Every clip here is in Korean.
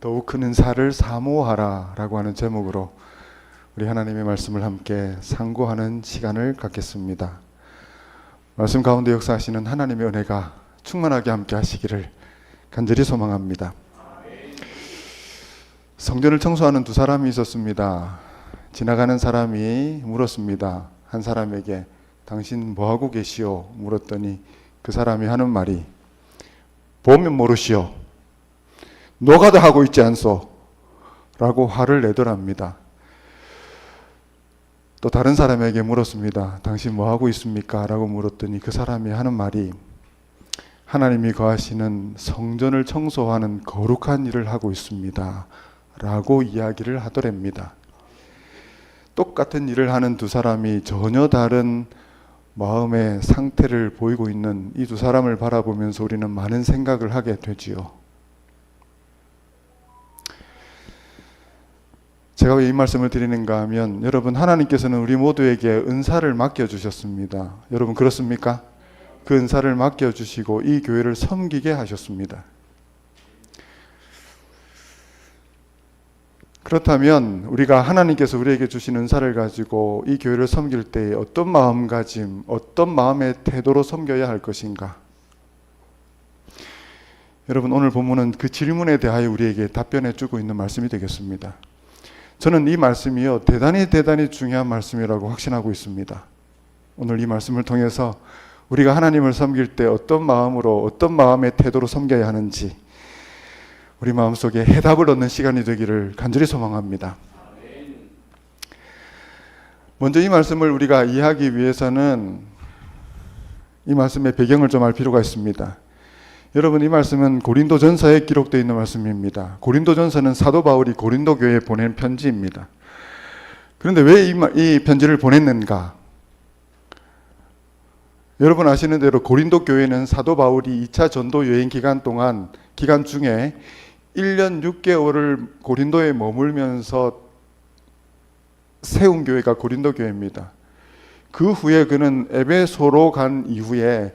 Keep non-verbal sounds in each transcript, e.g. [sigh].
더욱 큰 은사를 사모하라라고 하는 제목으로 우리 하나님의 말씀을 함께 상고하는 시간을 갖겠습니다. 말씀 가운데 역사하시는 하나님의 은혜가 충만하게 함께 하시기를 간절히 소망합니다. 성전을 청소하는 두 사람이 있었습니다. 지나가는 사람이 물었습니다. 한 사람에게 당신 뭐 하고 계시오? 물었더니 그 사람이 하는 말이 보면 모르시오. 노가다 하고 있지 않소? 라고 화를 내더랍니다. 또 다른 사람에게 물었습니다. 당신 뭐 하고 있습니까? 라고 물었더니 그 사람이 하는 말이 하나님이 거하시는 성전을 청소하는 거룩한 일을 하고 있습니다. 라고 이야기를 하더랍니다. 똑같은 일을 하는 두 사람이 전혀 다른 마음의 상태를 보이고 있는 이 두 사람을 바라보면서 우리는 많은 생각을 하게 되지요. 제가 왜 이 말씀을 드리는가 하면 여러분 하나님께서는 우리 모두에게 은사를 맡겨 주셨습니다. 여러분 그렇습니까? 그 은사를 맡겨 주시고 이 교회를 섬기게 하셨습니다. 그렇다면 우리가 하나님께서 우리에게 주신 은사를 가지고 이 교회를 섬길 때 어떤 마음가짐, 어떤 마음의 태도로 섬겨야 할 것인가? 여러분 오늘 본문은 그 질문에 대하여 우리에게 답변해 주고 있는 말씀이 되겠습니다. 저는 이 말씀이요 대단히 대단히 중요한 말씀이라고 확신하고 있습니다. 오늘 이 말씀을 통해서 우리가 하나님을 섬길 때 어떤 마음으로 어떤 마음의 태도로 섬겨야 하는지 우리 마음속에 해답을 얻는 시간이 되기를 간절히 소망합니다. 먼저 이 말씀을 우리가 이해하기 위해서는 이 말씀의 배경을 좀 알 필요가 있습니다. 여러분 이 말씀은 고린도 전서에 기록되어 있는 말씀입니다. 고린도 전서는 사도 바울이 고린도 교회에 보낸 편지입니다. 그런데 왜 이 편지를 보냈는가? 여러분 아시는 대로 고린도 교회는 사도 바울이 2차 전도 여행 기간 동안 기간 중에 1년 6개월을 고린도에 머물면서 세운 교회가 고린도 교회입니다. 그 후에 그는 에베소로 간 이후에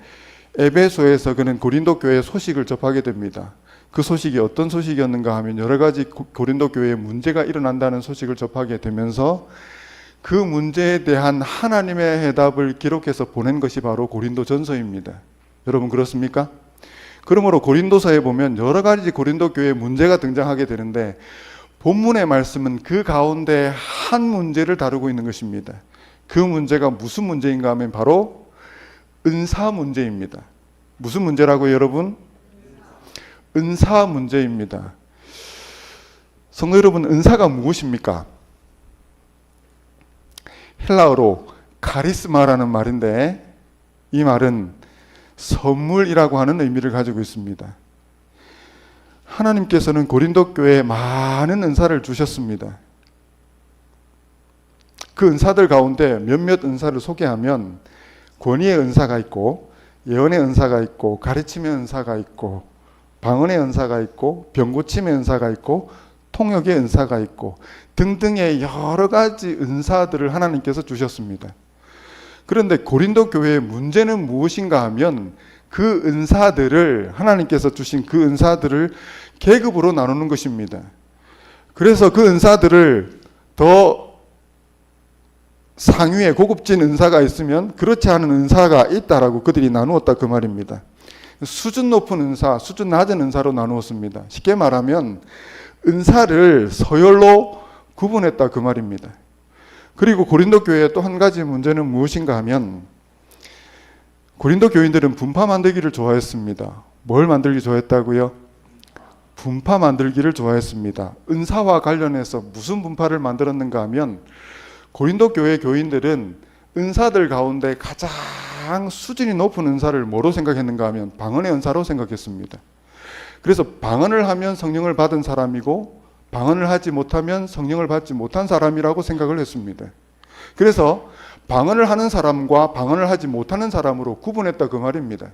에베소에서 그는 고린도 교회의 소식을 접하게 됩니다. 그 소식이 어떤 소식이었는가 하면 여러 가지 고린도 교회에 문제가 일어난다는 소식을 접하게 되면서 그 문제에 대한 하나님의 해답을 기록해서 보낸 것이 바로 고린도 전서입니다. 여러분 그렇습니까? 그러므로 고린도서에 보면 여러 가지 고린도 교회에 문제가 등장하게 되는데 본문의 말씀은 그 가운데 한 문제를 다루고 있는 것입니다. 그 문제가 무슨 문제인가 하면 바로 은사 문제입니다. 무슨 문제라고 여러분? 은사 문제입니다. 성도 여러분, 은사가 무엇입니까? 헬라어로 카리스마라는 말인데 이 말은 선물이라고 하는 의미를 가지고 있습니다. 하나님께서는 고린도 교회에 많은 은사를 주셨습니다. 그 은사들 가운데 몇몇 은사를 소개하면 권위의 은사가 있고 예언의 은사가 있고 가르침의 은사가 있고 방언의 은사가 있고 병고침의 은사가 있고 통역의 은사가 있고 등등의 여러 가지 은사들을 하나님께서 주셨습니다. 그런데 고린도 교회의 문제는 무엇인가 하면 그 은사들을 하나님께서 주신 그 은사들을 계급으로 나누는 것입니다. 그래서 그 은사들을 더 상위에 고급진 은사가 있으면 그렇지 않은 은사가 있다라고 그들이 나누었다 그 말입니다. 수준 높은 은사, 수준 낮은 은사로 나누었습니다. 쉽게 말하면 은사를 서열로 구분했다 그 말입니다. 그리고 고린도 교회의 또 한 가지 문제는 무엇인가 하면 고린도 교인들은 분파 만들기를 좋아했습니다. 뭘 만들기 좋아했다고요? 분파 만들기를 좋아했습니다. 은사와 관련해서 무슨 분파를 만들었는가 하면 고린도 교회 교인들은 은사들 가운데 가장 수준이 높은 은사를 뭐로 생각했는가 하면 방언의 은사로 생각했습니다. 그래서 방언을 하면 성령을 받은 사람이고 방언을 하지 못하면 성령을 받지 못한 사람이라고 생각을 했습니다. 그래서 방언을 하는 사람과 방언을 하지 못하는 사람으로 구분했다 그 말입니다.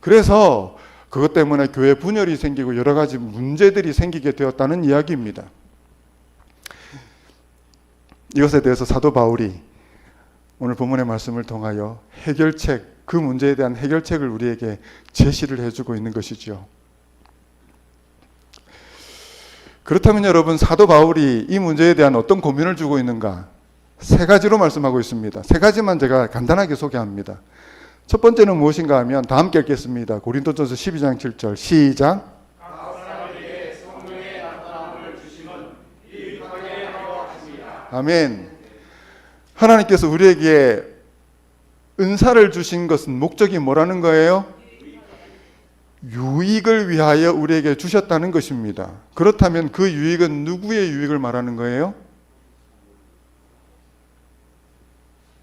그래서 그것 때문에 교회 분열이 생기고 여러 가지 문제들이 생기게 되었다는 이야기입니다. 이것에 대해서 사도 바울이 오늘 본문의 말씀을 통하여 해결책, 그 문제에 대한 해결책을 우리에게 제시를 해주고 있는 것이죠. 그렇다면 여러분 사도 바울이 이 문제에 대한 어떤 고민을 주고 있는가? 세 가지로 말씀하고 있습니다. 세 가지만 제가 간단하게 소개합니다. 첫 번째는 무엇인가 하면 다 함께 읽겠습니다. 고린도전서 12장 7절 시작. 아멘. 하나님께서 우리에게 은사를 주신 것은 목적이 뭐라는 거예요? 유익을 위하여 우리에게 주셨다는 것입니다. 그렇다면 그 유익은 누구의 유익을 말하는 거예요?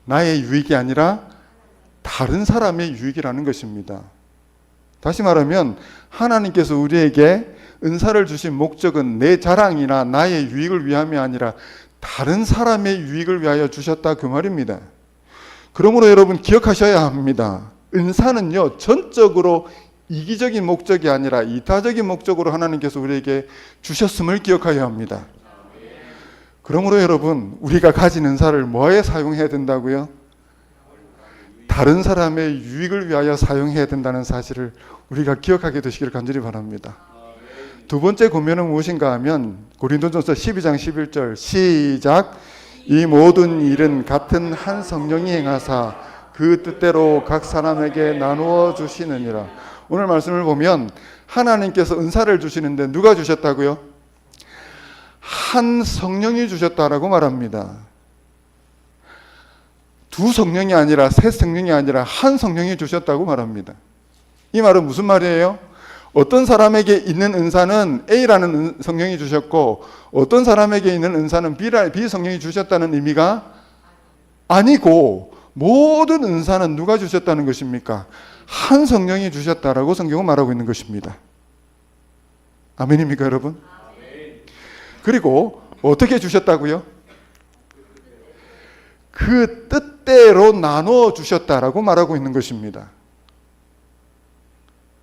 나의 유익이 아니라 다른 사람의 유익이라는 것입니다. 다시 말하면 하나님께서 우리에게 은사를 주신 목적은 내 자랑이나 나의 유익을 위함이 아니라 다른 사람의 유익을 위하여 주셨다 그 말입니다. 그러므로 여러분 기억하셔야 합니다. 은사는요 전적으로 이기적인 목적이 아니라 이타적인 목적으로 하나님께서 우리에게 주셨음을 기억해야 합니다. 그러므로 여러분 우리가 가진 은사를 뭐에 사용해야 된다고요? 다른 사람의 유익을 위하여 사용해야 된다는 사실을 우리가 기억하게 되시기를 간절히 바랍니다. 두 번째 고면은 무엇인가 하면 고린도전서 12장 11절 시작 이 모든 일은 같은 한 성령이 행하사 그 뜻대로 각 사람에게 나누어 주시느니라. 오늘 말씀을 보면 하나님께서 은사를 주시는데 누가 주셨다고요? 한 성령이 주셨다라고 말합니다. 두 성령이 아니라 세 성령이 아니라 한 성령이 주셨다고 말합니다. 이 말은 무슨 말이에요? 어떤 사람에게 있는 은사는 A라는 성령이 주셨고 어떤 사람에게 있는 은사는 B라, B 성령이 주셨다는 의미가 아니고 모든 은사는 누가 주셨다는 것입니까? 한 성령이 주셨다라고 성경은 말하고 있는 것입니다. 아멘입니까, 여러분? 그리고 어떻게 주셨다고요? 그 뜻대로 나눠 주셨다라고 말하고 있는 것입니다.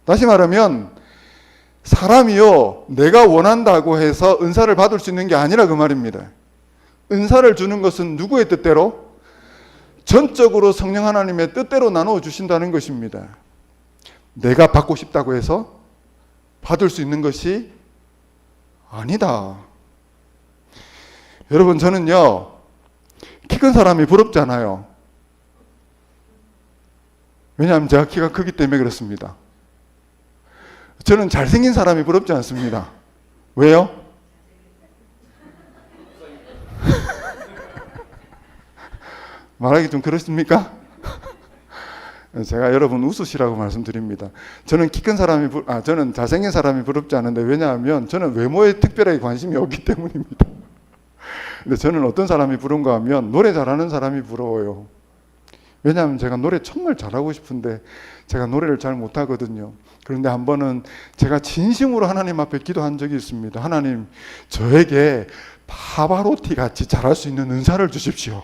다시 말하면 사람이요 내가 원한다고 해서 은사를 받을 수 있는 게 아니라 그 말입니다. 은사를 주는 것은 누구의 뜻대로 전적으로 성령 하나님의 뜻대로 나누어 주신다는 것입니다. 내가 받고 싶다고 해서 받을 수 있는 것이 아니다. 여러분 저는요 키 큰 사람이 부럽잖아요. 왜냐하면 제가 키가 크기 때문에 그렇습니다. 저는 잘생긴 사람이 부럽지 않습니다. 왜요? [laughs] 말하기 좀 그렇습니까? 제가 여러분 웃으시라고 말씀드립니다. 저는 키 큰 사람이 부, 아 저는 잘생긴 사람이 부럽지 않은데 왜냐하면 저는 외모에 특별하게 관심이 없기 때문입니다. 근데 저는 어떤 사람이 부러운가 하면 노래 잘하는 사람이 부러워요. 왜냐하면 제가 노래 정말 잘하고 싶은데 제가 노래를 잘 못하거든요. 그런데 한 번은 제가 진심으로 하나님 앞에 기도한 적이 있습니다. 하나님, 저에게 파바로티 같이 잘할 수 있는 은사를 주십시오.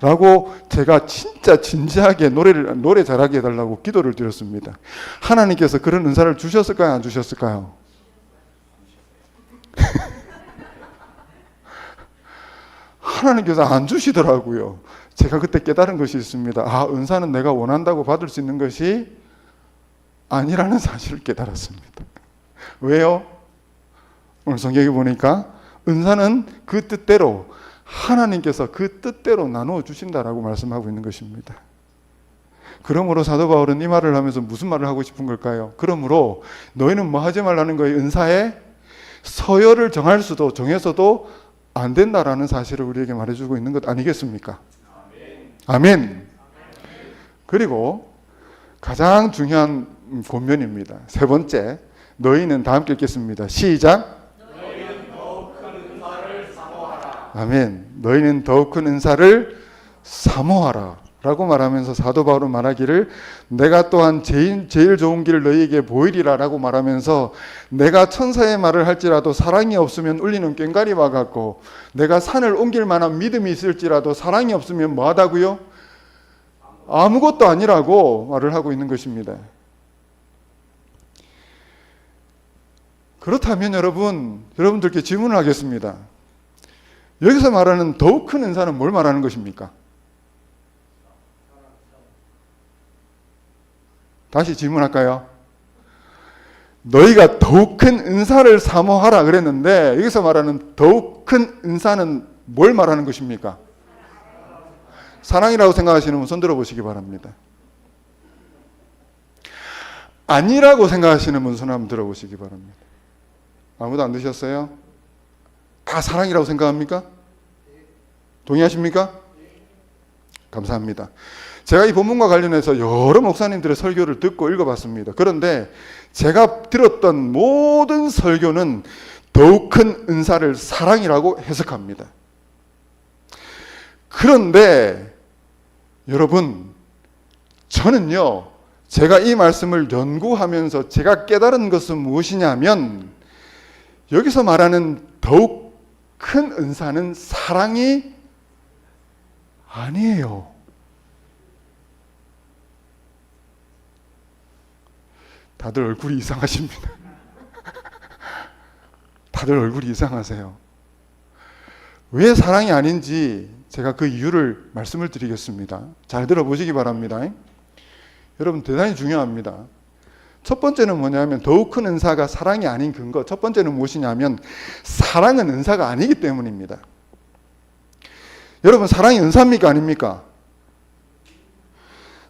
라고 제가 진짜 진지하게 노래를, 노래 잘하게 해달라고 기도를 드렸습니다. 하나님께서 그런 은사를 주셨을까요? 안 주셨을까요? [laughs] 하나님께서 안 주시더라고요. 제가 그때 깨달은 것이 있습니다. 아, 은사는 내가 원한다고 받을 수 있는 것이 아니라는 사실을 깨달았습니다. 왜요? 오늘 성경에 보니까 은사는 그 뜻대로 하나님께서 그 뜻대로 나누어 주신다라고 말씀하고 있는 것입니다. 그러므로 사도 바울은 이 말을 하면서 무슨 말을 하고 싶은 걸까요? 그러므로 너희는 뭐 하지 말라는 거예요. 은사에 서열을 정할 수도 정해서도 안 된다라는 사실을 우리에게 말해주고 있는 것 아니겠습니까? 아멘. 그리고 가장 중요한 본면입니다. 세 번째, 너희는 다 함께 읽겠습니다. 시작. 아멘. 너희는 더욱 큰 은사를 사모하라. 라고 말하면서 사도 바울은 말하기를 내가 또한 제일, 제일 좋은 길을 너희에게 보이리라 라고 말하면서 내가 천사의 말을 할지라도 사랑이 없으면 울리는 꽹과리와 같고 내가 산을 옮길 만한 믿음이 있을지라도 사랑이 없으면 뭐하다고요? 아무것도 아니라고 말을 하고 있는 것입니다. 그렇다면 여러분, 여러분들께 질문을 하겠습니다. 여기서 말하는 더욱 큰 은사는 뭘 말하는 것입니까? 다시 질문할까요? 너희가 더욱 큰 은사를 사모하라 그랬는데 여기서 말하는 더욱 큰 은사는 뭘 말하는 것입니까? 사랑이라고 생각하시는 분 손들어 보시기 바랍니다. 아니라고 생각하시는 분 손 한번 들어 보시기 바랍니다. 아무도 안 드셨어요? 다 사랑이라고 생각합니까? 동의하십니까? 감사합니다. 제가 이 본문과 관련해서 여러 목사님들의 설교를 듣고 읽어봤습니다. 그런데 제가 들었던 모든 설교는 더욱 큰 은사를 사랑이라고 해석합니다. 그런데 여러분, 저는요, 제가 이 말씀을 연구하면서 제가 깨달은 것은 무엇이냐면, 여기서 말하는 더욱 큰 은사는 사랑이 아니에요. 다들 얼굴이 이상하십니다. [laughs] 다들 얼굴이 이상하세요. 왜 사랑이 아닌지 제가 그 이유를 말씀을 드리겠습니다. 잘 들어보시기 바랍니다. 여러분 대단히 중요합니다. 첫 번째는 뭐냐면 더욱 큰 은사가 사랑이 아닌 근거. 첫 번째는 무엇이냐면 사랑은 은사가 아니기 때문입니다. 여러분 사랑이 은사입니까 아닙니까?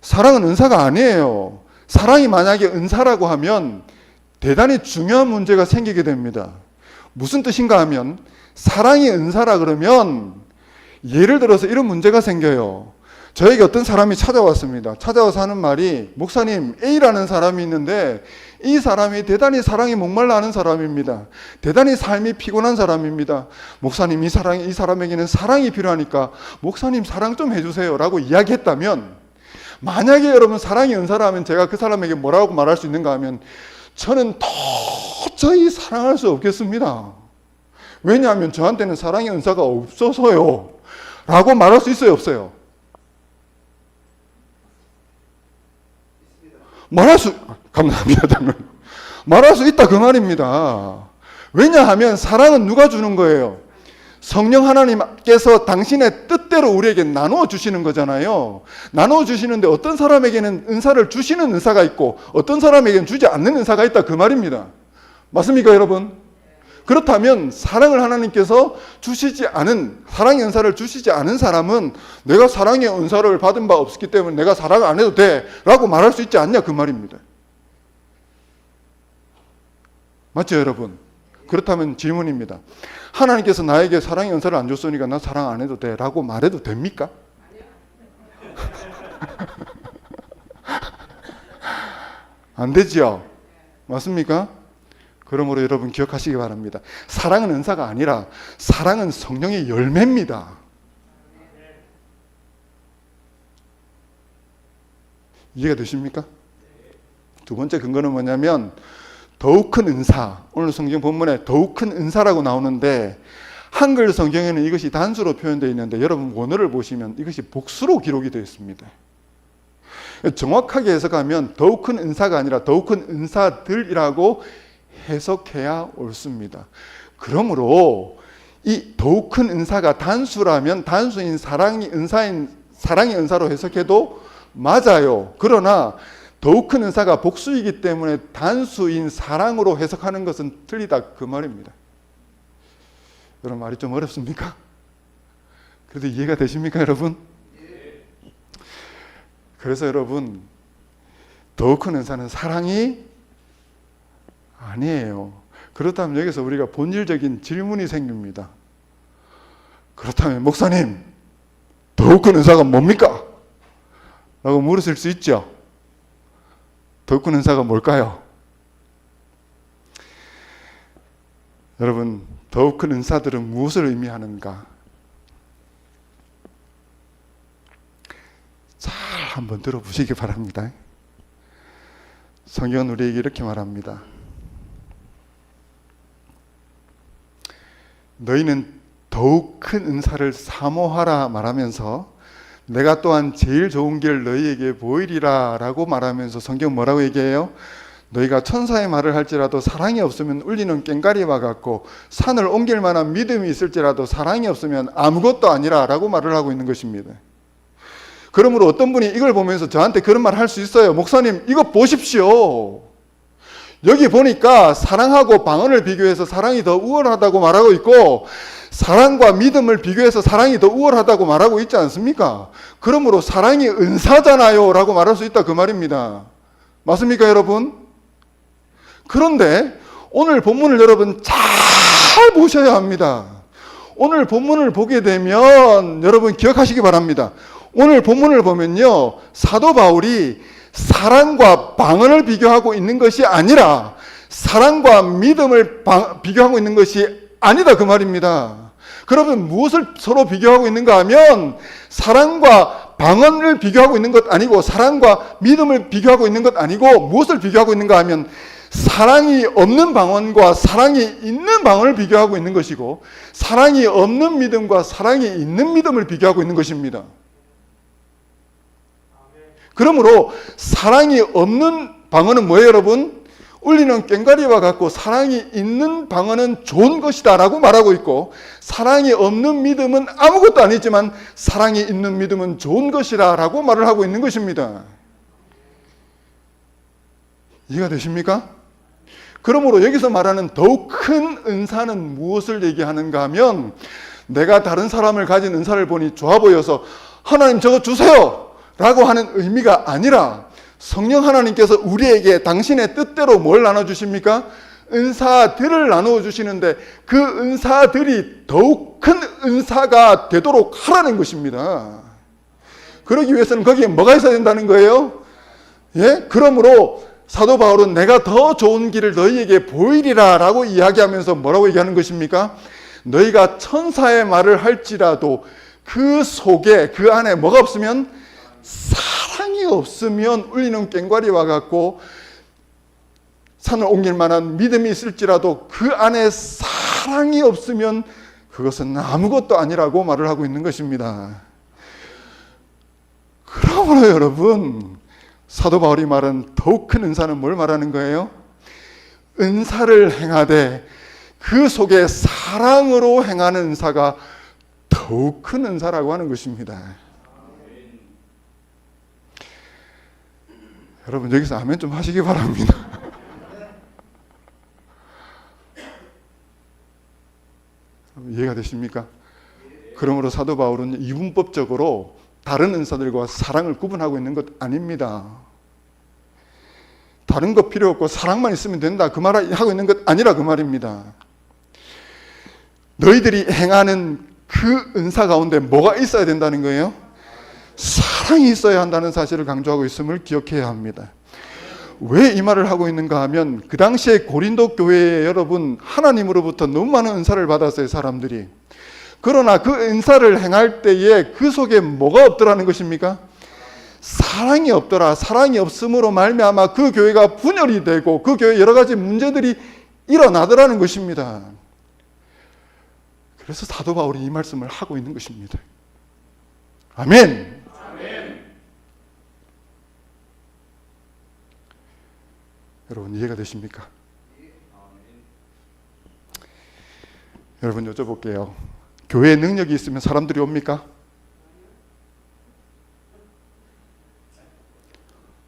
사랑은 은사가 아니에요. 사랑이 만약에 은사라고 하면 대단히 중요한 문제가 생기게 됩니다. 무슨 뜻인가 하면 사랑이 은사라 그러면 예를 들어서 이런 문제가 생겨요. 저에게 어떤 사람이 찾아왔습니다. 찾아와서 하는 말이 목사님 A라는 사람이 있는데 이 사람이 대단히 사랑이 목말라 하는 사람입니다. 대단히 삶이 피곤한 사람입니다. 목사님 이 사랑 이 사람에게는 사랑이 필요하니까 목사님 사랑 좀 해주세요 라고 이야기했다면 만약에 여러분 사랑이 은사라면 제가 그 사람에게 뭐라고 말할 수 있는가 하면 저는 도저히 사랑할 수 없겠습니다. 왜냐하면 저한테는 사랑의 은사가 없어서요. 라고 말할 수 있어요, 없어요? 말할 수, 감사합니다, 말할 수 있다, 그 말입니다. 왜냐하면 사랑은 누가 주는 거예요? 성령 하나님께서 당신의 뜻대로 우리에게 나누어 주시는 거잖아요. 나누어 주시는데 어떤 사람에게는 은사를 주시는 은사가 있고 어떤 사람에게는 주지 않는 은사가 있다 그 말입니다. 맞습니까, 여러분? 그렇다면 사랑을 하나님께서 주시지 않은 사랑의 은사를 주시지 않은 사람은 내가 사랑의 은사를 받은 바 없기 때문에 내가 사랑을 안 해도 돼라고 말할 수 있지 않냐 그 말입니다. 맞죠, 여러분? 그렇다면 질문입니다. 하나님께서 나에게 사랑의 은사를 안 줬으니까 나 사랑 안 해도 돼 라고 말해도 됩니까? [laughs] 안 되지요? 맞습니까? 그러므로 여러분 기억하시기 바랍니다. 사랑은 은사가 아니라 사랑은 성령의 열매입니다. 이해가 되십니까? 두 번째 근거는 뭐냐면 더욱 큰 은사. 오늘 성경 본문에 더욱 큰 은사라고 나오는데 한글 성경에는 이것이 단수로 표현되어 있는데 여러분 원어를 보시면 이것이 복수로 기록이 되어 있습니다. 정확하게 해석하면 더욱 큰 은사가 아니라 더욱 큰 은사들이라고 해석해야 옳습니다. 그러므로 이 더욱 큰 은사가 단수라면 단수인 사랑이 은사인 사랑의 은사로 해석해도 맞아요. 그러나 더욱 큰 은사가 복수이기 때문에 단수인 사랑으로 해석하는 것은 틀리다 그 말입니다. 여러분 말이 좀 어렵습니까? 그래도 이해가 되십니까, 여러분? 그래서 여러분 더욱 큰 은사는 사랑이 아니에요. 그렇다면 여기서 우리가 본질적인 질문이 생깁니다. 그렇다면 목사님 더욱 큰 은사가 뭡니까? 라고 물으실 수 있죠. 더욱 큰 은사가 뭘까요? 여러분 더욱 큰 은사들은 무엇을 의미하는가? 잘 한번 들어보시기 바랍니다. 성경은 우리에게 이렇게 말합니다. 너희는 더욱 큰 은사를 사모하라 말하면서 내가 또한 제일 좋은 길 너희에게 보이리라 라고 말하면서 성경 뭐라고 얘기해요? 너희가 천사의 말을 할지라도 사랑이 없으면 울리는 꽹가리와 같고 산을 옮길 만한 믿음이 있을지라도 사랑이 없으면 아무것도 아니라 라고 말을 하고 있는 것입니다. 그러므로 어떤 분이 이걸 보면서 저한테 그런 말 할 수 있어요. 목사님, 이거 보십시오. 여기 보니까 사랑하고 방언을 비교해서 사랑이 더 우월하다고 말하고 있고 사랑과 믿음을 비교해서 사랑이 더 우월하다고 말하고 있지 않습니까? 그러므로 사랑이 은사잖아요 라고 말할 수 있다 그 말입니다. 맞습니까 여러분? 그런데 오늘 본문을 여러분 잘 보셔야 합니다. 오늘 본문을 보게 되면 여러분 기억하시기 바랍니다. 오늘 본문을 보면요. 사도 바울이 사랑과 방언을 비교하고 있는 것이 아니라 사랑과 믿음을 방- 비교하고 있는 것이 아니다 그 말입니다. 그러면 무엇을 서로 비교하고 있는가 하면 사랑과 방언을 비교하고 있는 것 아니고 사랑과 믿음을 비교하고 있는 것 아니고 무엇을 비교하고 있는가 하면 사랑이 없는 방언과 사랑이 있는 방언을 비교하고 있는 것이고 사랑이 없는 믿음과 사랑이 있는 믿음을 비교하고 있는 것입니다. 그러므로 사랑이 없는 방언은 뭐예요, 여러분? 울리는 꽹과리와 같고 사랑이 있는 방언은 좋은 것이다 라고 말하고 있고 사랑이 없는 믿음은 아무것도 아니지만 사랑이 있는 믿음은 좋은 것이라 라고 말을 하고 있는 것입니다. 이해가 되십니까? 그러므로 여기서 말하는 더욱 큰 은사는 무엇을 얘기하는가 하면 내가 다른 사람을 가진 은사를 보니 좋아 보여서 하나님 저거 주세요! 라고 하는 의미가 아니라 성령 하나님께서 우리에게 당신의 뜻대로 뭘 나눠주십니까? 은사들을 나누어 주시는데 그 은사들이 더욱 큰 은사가 되도록 하라는 것입니다. 그러기 위해서는 거기에 뭐가 있어야 된다는 거예요? 예? 그러므로 사도 바울은 내가 더 좋은 길을 너희에게 보이리라 라고 이야기하면서 뭐라고 얘기하는 것입니까? 너희가 천사의 말을 할지라도 그 속에 그 안에 뭐가 없으면 사랑이 없으면 울리는 꽹과리와 같고 산을 옮길 만한 믿음이 있을지라도 그 안에 사랑이 없으면 그것은 아무것도 아니라고 말을 하고 있는 것입니다. 그러므로 여러분 사도 바울이 말한 더욱 큰 은사는 뭘 말하는 거예요? 은사를 행하되 그 속에 사랑으로 행하는 은사가 더욱 큰 은사라고 하는 것입니다. 여러분 여기서 아멘 좀 하시기 바랍니다. [laughs] 이해가 되십니까? 그러므로 사도 바울은 이분법적으로 다른 은사들과 사랑을 구분하고 있는 것 아닙니다. 다른 거 필요 없고 사랑만 있으면 된다 그 말을 하고 있는 것 아니라 그 말입니다. 너희들이 행하는 그 은사 가운데 뭐가 있어야 된다는 거예요? 사랑이 있어야 한다는 사실을 강조하고 있음을 기억해야 합니다. 왜 이 말을 하고 있는가 하면 그 당시에 고린도 교회에 여러분 하나님으로부터 너무 많은 은사를 받았어요 사람들이. 그러나 그 은사를 행할 때에 그 속에 뭐가 없더라는 것입니까? 사랑이 없더라. 사랑이 없음으로 말미암아 그 교회가 분열이 되고 그 교회 여러 가지 문제들이 일어나더라는 것입니다. 그래서 사도 바울이 이 말씀을 하고 있는 것입니다. 아멘. 여러분 이해가 되십니까? 여러분 여쭤볼게요. 교회에 능력이 있으면 사람들이 옵니까?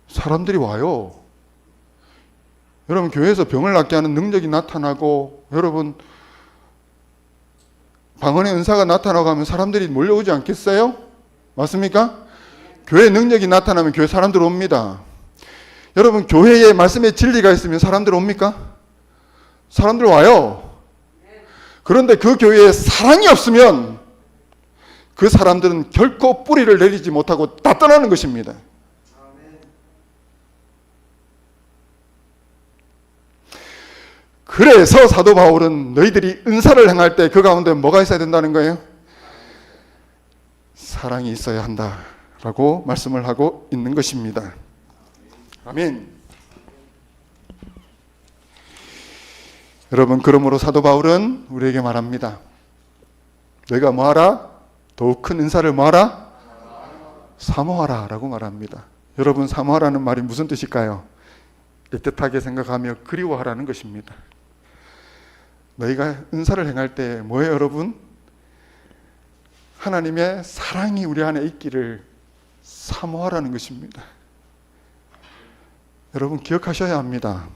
사람들이 와요. 여러분 교회에서 병을 낫게 하는 능력이 나타나고 여러분 방언의 은사가 나타나고 하면 사람들이 몰려오지 않겠어요? 맞습니까? 교회 능력이 나타나면 교회 사람들 옵니다. 여러분 교회에 말씀의 진리가 있으면 사람들 옵니까? 사람들 와요. 그런데 그 교회에 사랑이 없으면 그 사람들은 결코 뿌리를 내리지 못하고 다 떠나는 것입니다. 그래서 사도 바울은 너희들이 은사를 행할 때 그 가운데 뭐가 있어야 된다는 거예요? 사랑이 있어야 한다라고 말씀을 하고 있는 것입니다. 아멘. 여러분 그러므로 사도 바울은 우리에게 말합니다. 너희가 뭐하라? 더욱 큰 은사를 뭐하라? 사모하라라고 말합니다. 여러분 사모하라는 말이 무슨 뜻일까요? 애틋하게 생각하며 그리워하라는 것입니다. 너희가 은사를 행할 때 뭐예요, 여러분? 하나님의 사랑이 우리 안에 있기를 사모하라는 것입니다. 여러분 기억하셔야 합니다.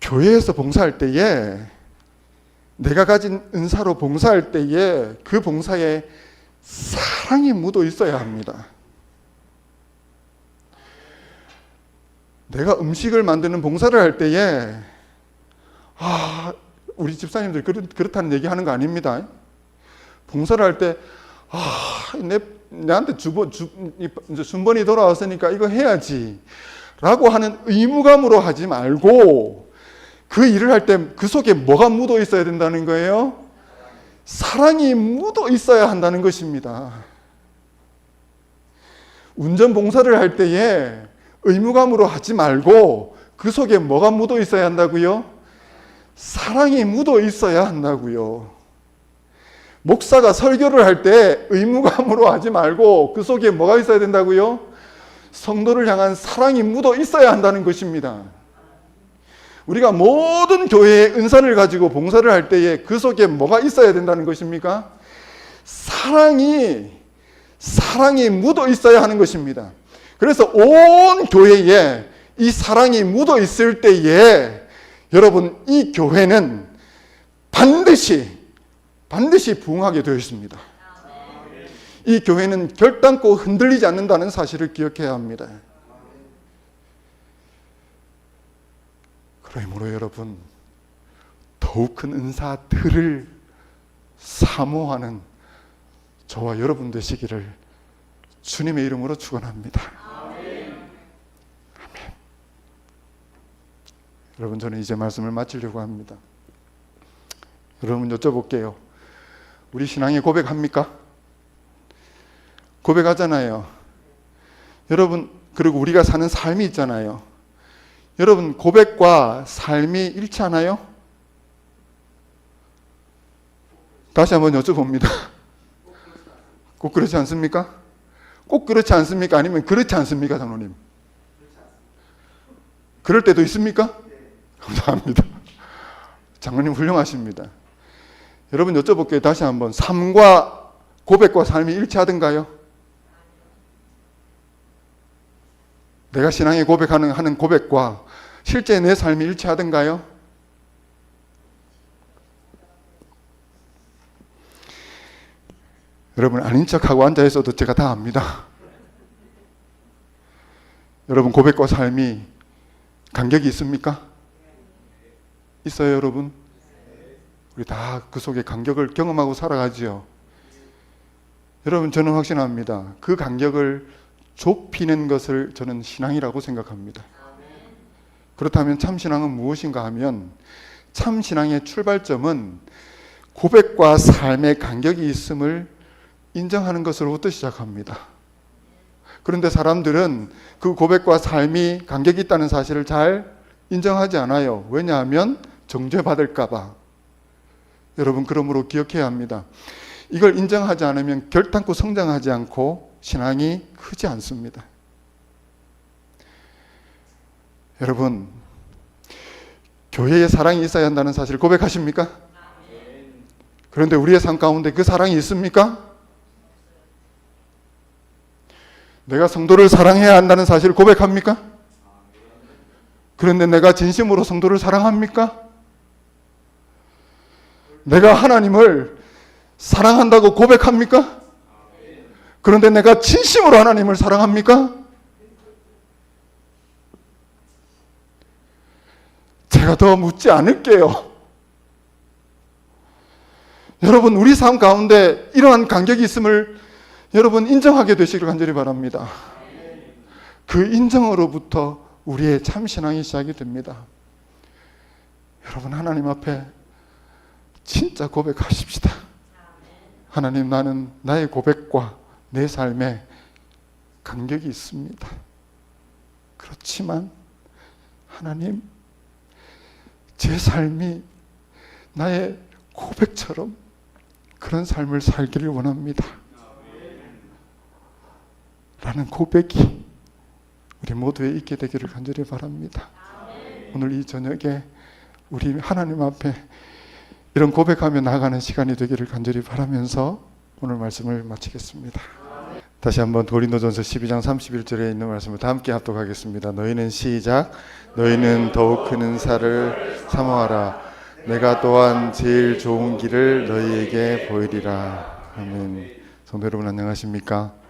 교회에서 봉사할 때에 내가 가진 은사로 봉사할 때에 그 봉사에 사랑이 묻어 있어야 합니다. 내가 음식을 만드는 봉사를 할 때에 아 우리 집사님들 그렇, 그렇다는 얘기 하는 거 아닙니다. 봉사를 할 때 아, 내, 내한테 주번, 주, 이제 순번이 돌아왔으니까 이거 해야지. 라고 하는 의무감으로 하지 말고 그 일을 할 때 그 속에 뭐가 묻어 있어야 된다는 거예요? 사랑이 묻어 있어야 한다는 것입니다. 운전 봉사를 할 때에 의무감으로 하지 말고 그 속에 뭐가 묻어 있어야 한다고요? 사랑이 묻어 있어야 한다고요. 목사가 설교를 할 때 의무감으로 하지 말고 그 속에 뭐가 있어야 된다고요? 성도를 향한 사랑이 묻어 있어야 한다는 것입니다. 우리가 모든 교회의 은사를 가지고 봉사를 할 때에 그 속에 뭐가 있어야 된다는 것입니까? 사랑이 사랑이 묻어 있어야 하는 것입니다. 그래서 온 교회에 이 사랑이 묻어 있을 때에 여러분 이 교회는 반드시 반드시 부흥하게 되어 있습니다. 이 교회는 결단코 흔들리지 않는다는 사실을 기억해야 합니다. 그러므로 여러분 더욱 큰 은사들을 사모하는 저와 여러분 되시기를 주님의 이름으로 축원합니다. 아멘. 여러분 저는 이제 말씀을 마치려고 합니다. 여러분 여쭤볼게요. 우리 신앙에 고백합니까? 고백하잖아요. 여러분 그리고 우리가 사는 삶이 있잖아요. 여러분 고백과 삶이 일치하나요? 다시 한번 여쭤봅니다. [laughs] 꼭 그렇지 않습니까? 꼭 그렇지 않습니까? 아니면 그렇지 않습니까, 장로님? 그럴 때도 있습니까? [laughs] 감사합니다. 장로님 훌륭하십니다. 여러분 여쭤볼게요. 다시 한번 삶과 고백과 삶이 일치하던가요? 내가 신앙에 고백하는 하는 고백과 실제 내 삶이 일치하던가요? 여러분 아닌 척하고 앉아 있어도 제가 다 압니다. 여러분 고백과 삶이 간격이 있습니까? 있어요, 여러분? 우리 다 그 속에 간격을 경험하고 살아가지요. 여러분 저는 확신합니다. 그 간격을 좁히는 것을 저는 신앙이라고 생각합니다. 그렇다면 참 신앙은 무엇인가 하면 참 신앙의 출발점은 고백과 삶의 간격이 있음을 인정하는 것으로부터 시작합니다. 그런데 사람들은 그 고백과 삶이 간격이 있다는 사실을 잘 인정하지 않아요. 왜냐하면 정죄받을까봐. 여러분, 그러므로 기억해야 합니다. 이걸 인정하지 않으면 결단코 성장하지 않고 신앙이 크지 않습니다. 여러분, 교회에 사랑이 있어야 한다는 사실 고백하십니까? 그런데 우리의 삶 가운데 그 사랑이 있습니까? 내가 성도를 사랑해야 한다는 사실을 고백합니까? 그런데 내가 진심으로 성도를 사랑합니까? 내가 하나님을 사랑한다고 고백합니까? 그런데 내가 진심으로 하나님을 사랑합니까? 제가 더 묻지 않을게요. 여러분, 우리 삶 가운데 이러한 간격이 있음을 여러분 인정하게 되시길 간절히 바랍니다. 그 인정으로부터 우리의 참 신앙이 시작이 됩니다. 여러분, 하나님 앞에 진짜 고백하십시다. 하나님, 나는 나의 고백과 내 삶에 간격이 있습니다. 그렇지만, 하나님, 제 삶이 나의 고백처럼 그런 삶을 살기를 원합니다. 라는 고백이 우리 모두에 있게 되기를 간절히 바랍니다. 오늘 이 저녁에 우리 하나님 앞에 이런 고백하며 나가는 시간이 되기를 간절히 바라면서 오늘 말씀을 마치겠습니다. 다시 한번 고린도전서 12장 31절에 있는 말씀을 다 함께 합독하겠습니다. 너희는 시작 너희는 더욱 큰 은사를 사모하라 내가 또한 제일 좋은 길을 너희에게 보이리라. 아멘. 성도 여러분 안녕하십니까?